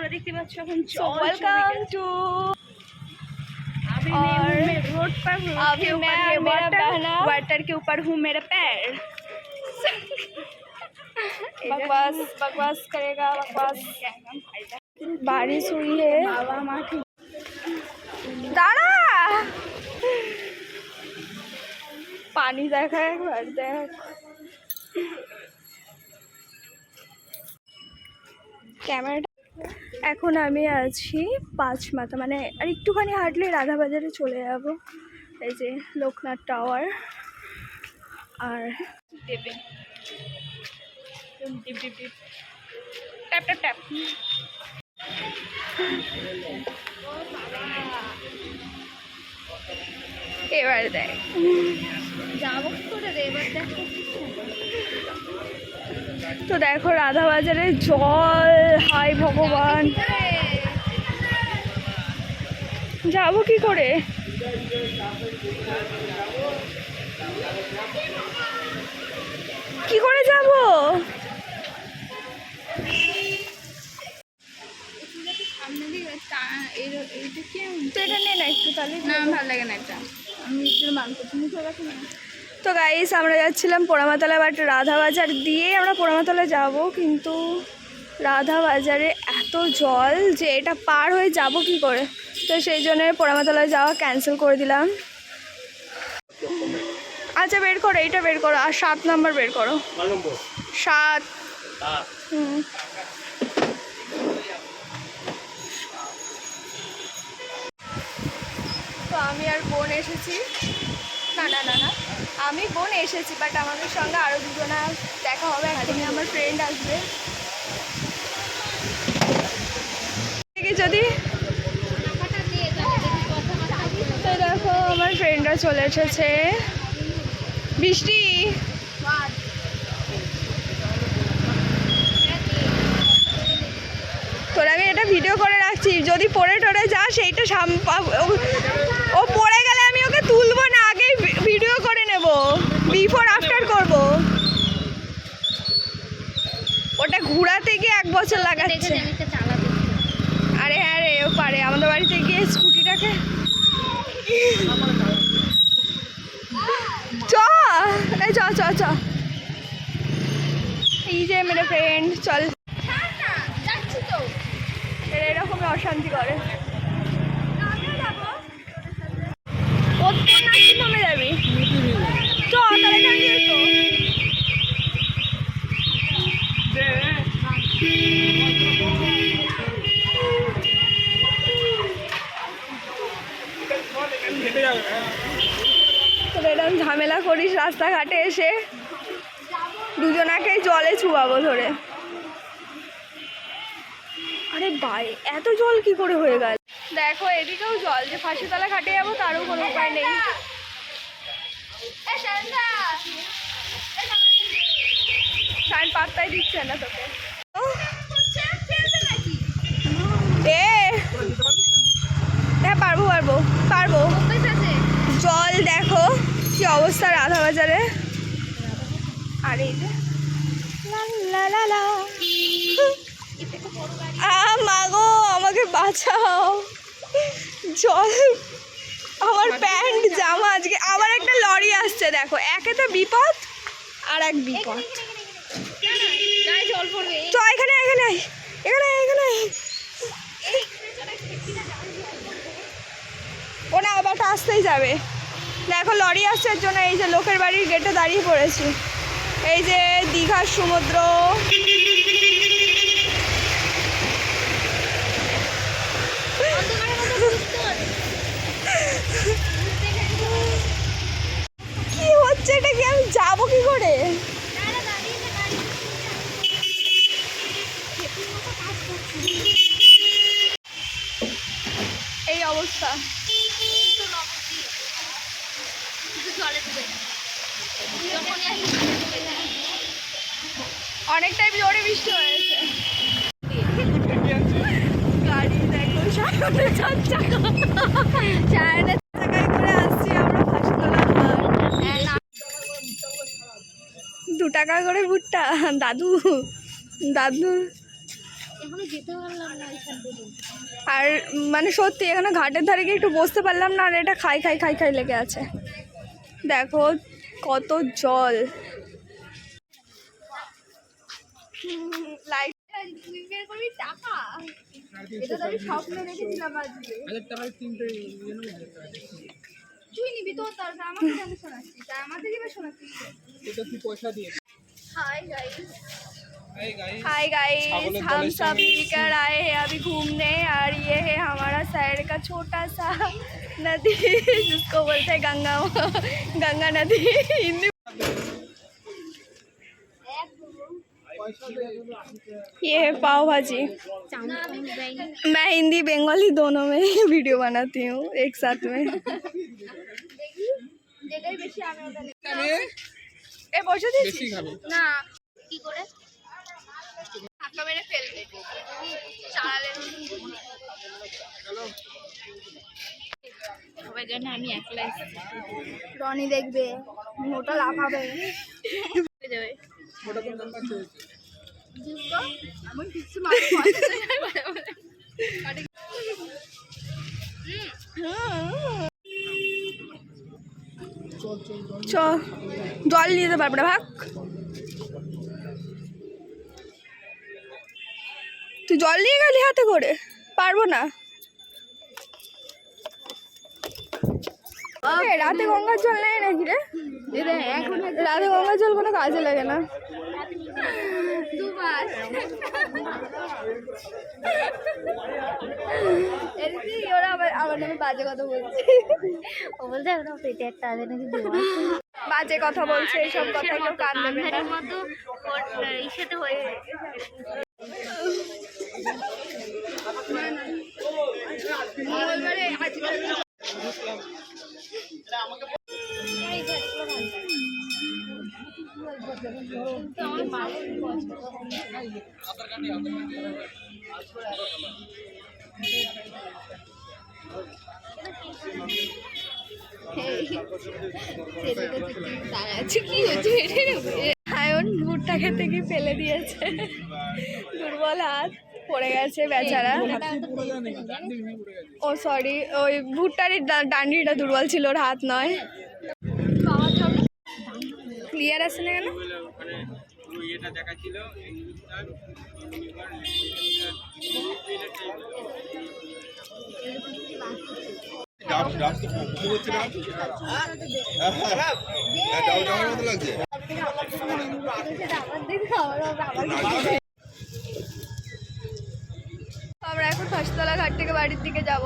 তোমরা দেখতে পাচ্ছ এখন So জল welcome to अभी और मैं रोड पर हूँ अभी के ऊपर मैं ये और मेरा वाटर बहना- वाटर के ऊपर हूँ मेरा पैर बकवास बकवास करेगा बकवास बारिश हुई है बाबा माँ की দাঁড়া পানি দেখা একবার দেখ ক্যামেরাটা এখন আমি আছি পাঁচ মাথা মানে আর একটুখানি হাঁটলে রাধাবাজারে চলে যাব। এই যে লোকনাথ টাওয়ার আর ট্যাপ ট্যাপ ট্যাপ। এবার দেখ। যাব করে রে? এবার দেখ। তো দেখো রাধা বাজারে জল, হাই ভগবান। যাব কি করে? কি করে যাব? এটা নে না একটু তাহলে। না, ভালো লাগে না এটা। আমি একটু মুখে রাখি না। তো গাইস আমরা যাচ্ছিলাম পোড়ামাতলা বাট রাধা বাজার দিয়ে আমরা পোড়ামাতলা যাব, কিন্তু রাধা বাজারে এত জল যে এটা পার হয়ে যাব কি করে? তো সেই জন্য পোড়ামাতলায় যাওয়া ক্যান্সেল করে দিলাম। আচ্ছা বের করো, এইটা বের করো, আর সাত নাম্বার বের করো। সাত। হুম। তো আমি আর বোন এসেছি। না না না না। আমি বোন এসেছি বাট আমাদের সঙ্গে আরও দুজনা দেখা হবে একদিনে আমার ফ্রেন্ড আসবে। যদি দেখো, আমার ফ্রেন্ডরা চলে এসেছে। বৃষ্টি! তোর আগে এটা ভিডিও করে রাখছি, যদি পরে টরে যা সেইটা সাম- পা- ও- ও পড়ে গেলে আমি ওকে তুলবো না আগে ভিডিও করে নেব বিফোর আফটার করব ওটা ঘোরাতে গিয়ে এক বছর লাগাচ্ছে। আরে হ্যাঁ রে ও পারে। আমাদের বাড়িতে গিয়ে স্কুটিটাকে চ। চ চ চ। এই যে মেরে ফ্রেন্ড চল। এরা এরকমই অশান্তি করে। তোর এরকম ঝামেলা করিস রাস্তাঘাটে এসে? দুজনাকেই জলে চুবাবো ধরে। আরে ভাই এত জল কি করে হয়ে গেল? দেখো এদিকেও জল যে ফাঁসি ফাঁসিতলা ঘাটে যাব তারও কোনো উপায় নেই। সাইন পাত্তাই দিচ্ছে না তোকে। এ হ্যাঁ পারব পারব পারব জল দেখো কি অবস্থা রাধা বাজারে আর এই যে মাগো আমাকে বাঁচাও। জল, আমার প্যান্ট, জামা, আজকে আবার একটা লরি আসছে, দেখো। একে তো বিপদ, আর এক বিপদ। তো এখানে এখানে এখানে এখানে। আয়। ও না ব্যাটা আসতেই যাবে। দেখো, লরি আসছে এর জন্য এই যে লোকের বাড়ির গেটে দাঁড়িয়ে পড়েছি। এই যে দীঘার সমুদ্র। কি হচ্ছে এটা কি? আমি যাব কি করে? এই অবস্থা। অনেকটাই জোরে বৃষ্টি হয়েছে। গাড়ি দেখো সামনে চারটে আমরা দু টাকা করে ভুট্টা। দাদু দাদু। আর মানে সত্যি, এখানে ঘাটের ধারে গিয়ে একটু বসতে পারলাম না, আর এটা খাই খাই খাই খাই লেগে আছে। দেখো কত জল লাইট তুই বের করবি টাকা এটা তো আমি স্বপ্ন দেখেছিলাম আজকে হাজার টাকায় তিনটে ইয়ে নেবো হাজার টাকা তুই নিবি তোর দরকার আমাকে কেন শোনাচ্ছিস আর আমাদের কি বা শোনাচ্ছিস এটা তুই পয়সা দিয়ে हाय गाइस এই গাই हाय गाइस छावले हम जले सब संगे मिलकर आए हैं अभी घूमने और ये है हमारा साइड का छोटा सा नदी जिसको बोलते हैं गंगा गंगा नदी हिंदी পয়সা দিয়ে ये है पाव भाजी मैं हिंदी बंगाली दोनों में ही वीडियो बनाती हूँ एक साथ में এ বসে দিয়েছি বেশি খাবে না কি করে ধাক্কা মেরে ফেলবে চালালে সবাই জানে আমি একলা রনি দেখবে মোটা লাফাবে। যাবে। চ জল নিয়ে যেতে পারবে না ভাগ। তুই জল নিয়ে গেলি হাতে করে? পারব না। রাতে গঙ্গার জল নেয় নাকি রে? এখন রাতে গঙ্গার জল কোনো কাজে লাগে না। ওরা আবার আমার নামে বাজে কথা বলছে। ও বলতে ওরা পেটে একটা আছে নাকি বাজে কথা বলছে এইসব কথা কেউ কান দেবে না। মতো ইসেতে হয়ে কি হচ্ছে আয়ন ভুট্টা খেতে গিয়ে ফেলে দিয়েছে। দুর্বল হাত। পড়ে গেছে বেচারা। ও সরি ওই ভুট্টারই ডান্ডিটা দুর্বল ছিল ওর হাত নয়। ক্লিয়ার আছে না কেন? দেখাচ্ছিল আমরা এখন ফাঁসতলা ঘাট থেকে বাড়ির দিকে যাব।